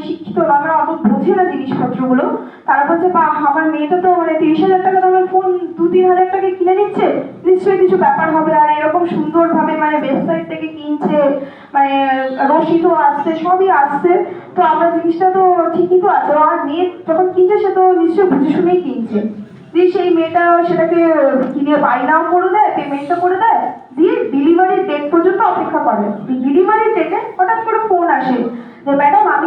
শিক্ষিত না, আমরা অত বোঝে না জিনিসপত্রগুলো। তারা বলছে, বা, আমার মেয়েটা তো মানে তিরিশ হাজার টাকা দামের ফোন দু, তিন হাজার টাকা কিনে নিচ্ছে। নিশ্চয়ই কিছু ব্যাপার হবে আর এরকম সুন্দরভাবে মানে ওয়েবসাইট থেকে কিনছে মানে রসিদও আসছে, সবই আসছে। তো আমরা জিনিসটা তো ঠিকই তো আছে। আর মেয়ে যখন কিনছে, সে তো নিশ্চয়ই বুঝে শুনেই কিনছে। দিয়ে সেই মেয়েটা সেটাকে কিনে বাই নাও করে দেয় পেমেন্টও করে দেয়। দিয়ে ডেলিভারির ডেট পর্যন্ত অপেক্ষা করে। ডেলিভারির ডেটে হঠাৎ করে ফোন আসে যে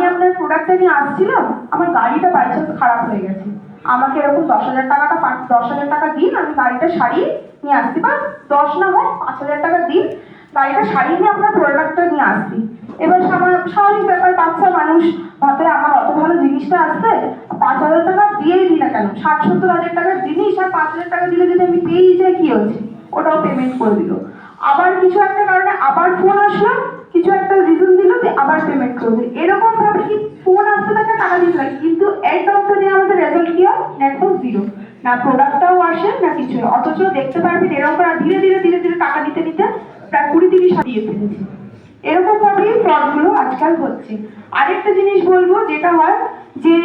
আমি আপনার প্রোডাক্টটা নিয়ে আসছিলাম, আমার গাড়িটা বাই খারাপ হয়ে গেছে। আমাকে এরকম দশ হাজার টাকাটা দশ হাজার টাকা দিন, আমি গাড়িটা সারিয়ে নিয়ে আসছি। বা দশ না হোক পাঁচ হাজার টাকা দিন, গাড়িটা সারিয়ে নিয়ে আপনার প্রোডাক্টটা নিয়ে আসছি। এবার স্বাভাবিক ব্যাপার, বাচ্চা মানুষ ভাবে আমার অত ভালো জিনিসটা আসছে, পাঁচ হাজার টাকা দিয়েই দিই না কেন? ষাট, সত্তর হাজার টাকার জিনিস আর পাঁচ হাজার টাকা দিলে যদি আমি পেয়েই যাই, কি হয়েছে ওটাও পেমেন্ট করে দিল। আবার কিছু একটা কারণে আবার ফোন আসলো, কিছু একটা রিজন দিল যে আবার পেমেন্ট করে দিল। এরকম কি ফোন আসতে থাকে টাকা দিতে লাগে কিন্তু এন্ড অফ দ্য আমাদের রেজাল্ট কি হয়? নেটওয়ার্ক জিরো না প্রোডাক্টটাও আসে, না কিছু অথচ দেখতে পারবেন এরকম করে ধীরে ধীরে ধীরে ধীরে টাকা দিতে দিতে প্রায় কুড়ি তিরিশ দিয়ে ফেলেছি। এরকম ভাবেই ফ্রডগুলো আজকাল হচ্ছে। আরেকটা জিনিস বলব, যেটা হয় যে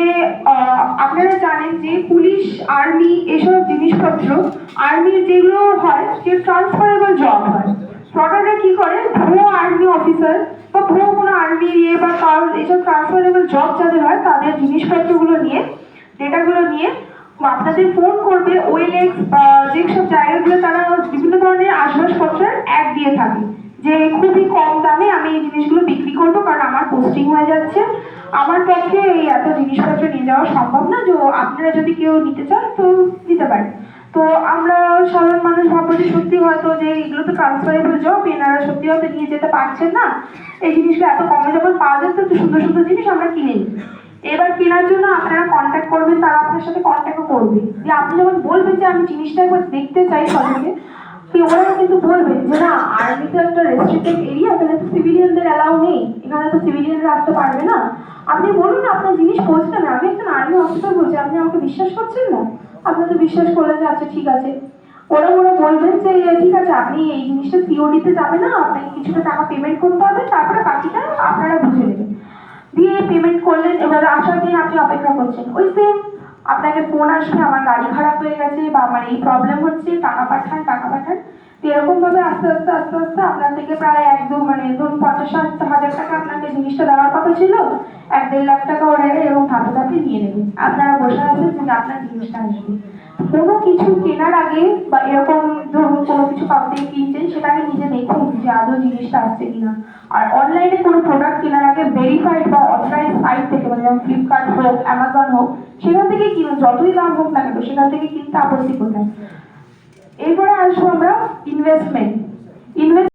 আপনারা জানেন যে পুলিশ আর্মি এসব জিনিসপত্র আর্মির যেগুলো হয়, সে ট্রান্সফারেবল জব হয়। ফ্রডাররা কি করে? ভুয়ো আর্মি অফিসার বা ভুয়ো কোনো আর্মি ইয়ে বা কারোর এইসব ট্রান্সফারেবল জব যাদের হয়, তাদের জিনিসপত্রগুলো নিয়ে ডেটাগুলো নিয়ে আপনাদের ফোন করবে ওয়েলেক্স বা যেসব জায়গাগুলো তারা বিভিন্ন ধরনের আসবাবপত্রের অ্যাড দিয়ে থাকে। যে খুবই কম দামে আমি এই জিনিসগুলো বিক্রি করব, কারণ আমার পোস্টিং হয়ে যাচ্ছে। আমার পক্ষে এই এত জিনিসপত্র নিয়ে যাওয়া সম্ভব না যে আপনারা যদি কেউ নিতে চান, তো নিতে পারেন। তো আমরা সাধারণ মানুষ ভাববো যে সত্যি হয়তো যে এগুলো তো ট্রান্সফারেবল জব এনারা সত্যি হয়তো নিয়ে যেতে পারছেন না। এই জিনিসগুলো এত কমে যখন পাওয়া যাচ্ছে তো সুন্দর সুন্দর জিনিস আমরা কিনে নিই। এবার কেনার জন্য আপনারা কন্ট্যাক্ট করবেন, তারা আপনার সাথে কন্ট্যাক্টও করবে। যে আপনি যখন বলবেন যে আমি জিনিসটা একবার দেখতে চাই সবাইকে কি ওরা কিন্তু বলবেন যে না আর্মি তো একটা রেস্ট্রিক্টেড এরিয়া তাহলে তো সিভিলিয়ানদের অ্যালাউ নেই। এখানে তো সিভিলিয়ানরা আসতে পারবে না। আপনি বলুন আপনার জিনিস পৌঁছতে না আমি একজন বলছি আপনি আমাকে বিশ্বাস করছেন না? আপনি তো বিশ্বাস করলেন যে আচ্ছা ঠিক আছে। ওরা মনে বলবেন যে ঠিক আছে, আপনি এই জিনিসটা সিওডিতে যাবে না আপনাকে কিছুটা টাকা পেমেন্ট করতে হবে, তারপরে বাকিটা আপনারা বুঝে নেবেন। দিয়ে পেমেন্ট করলেন, এবার আসার দিন আপনি অপেক্ষা করছেন। ওই সেম আপনাকে ফোন আসবে আমার গাড়ি খারাপ হয়ে গেছে বা আমার এই প্রবলেম হচ্ছে, টাকা পাঠান টাকা পাঠান। তো এরকম ভাবে আস্তে আস্তে আস্তে আস্তে আপনার থেকে প্রায় এক দু মানে ধরুন পঞ্চাশ হাজার টাকা আপনাকে জিনিসটা দেওয়ার কথা ছিল। এক দেড় লাখ টাকা ওরা এরকম ধাপে ধাপে নিয়ে নেবেন আপনারা বসে আছেন যে আপনার জিনিসটা আসবে। কোনো কিছু কেনার আগে বা এরকম ধরুন কোনো কিছু কাউকে কিনছেন, সেটা আগে নিজে দেখুন যে আদৌ জিনিসটা আসছে কিনা। আর অনলাইনে কোনো প্রোডাক্ট কেনার আগে ভেরিফাইড বা অথরাইজ সাইট থেকে মানে যেমন ফ্লিপকার্ট হোক অ্যামাজন হোক, সেখান থেকে কিনো যতই দাম হোক না কেন, সেখান থেকে কিনতে আপত্তি কোথায় এরপরে আসব আমরা ইনভেস্টমেন্ট ইনভেস্ট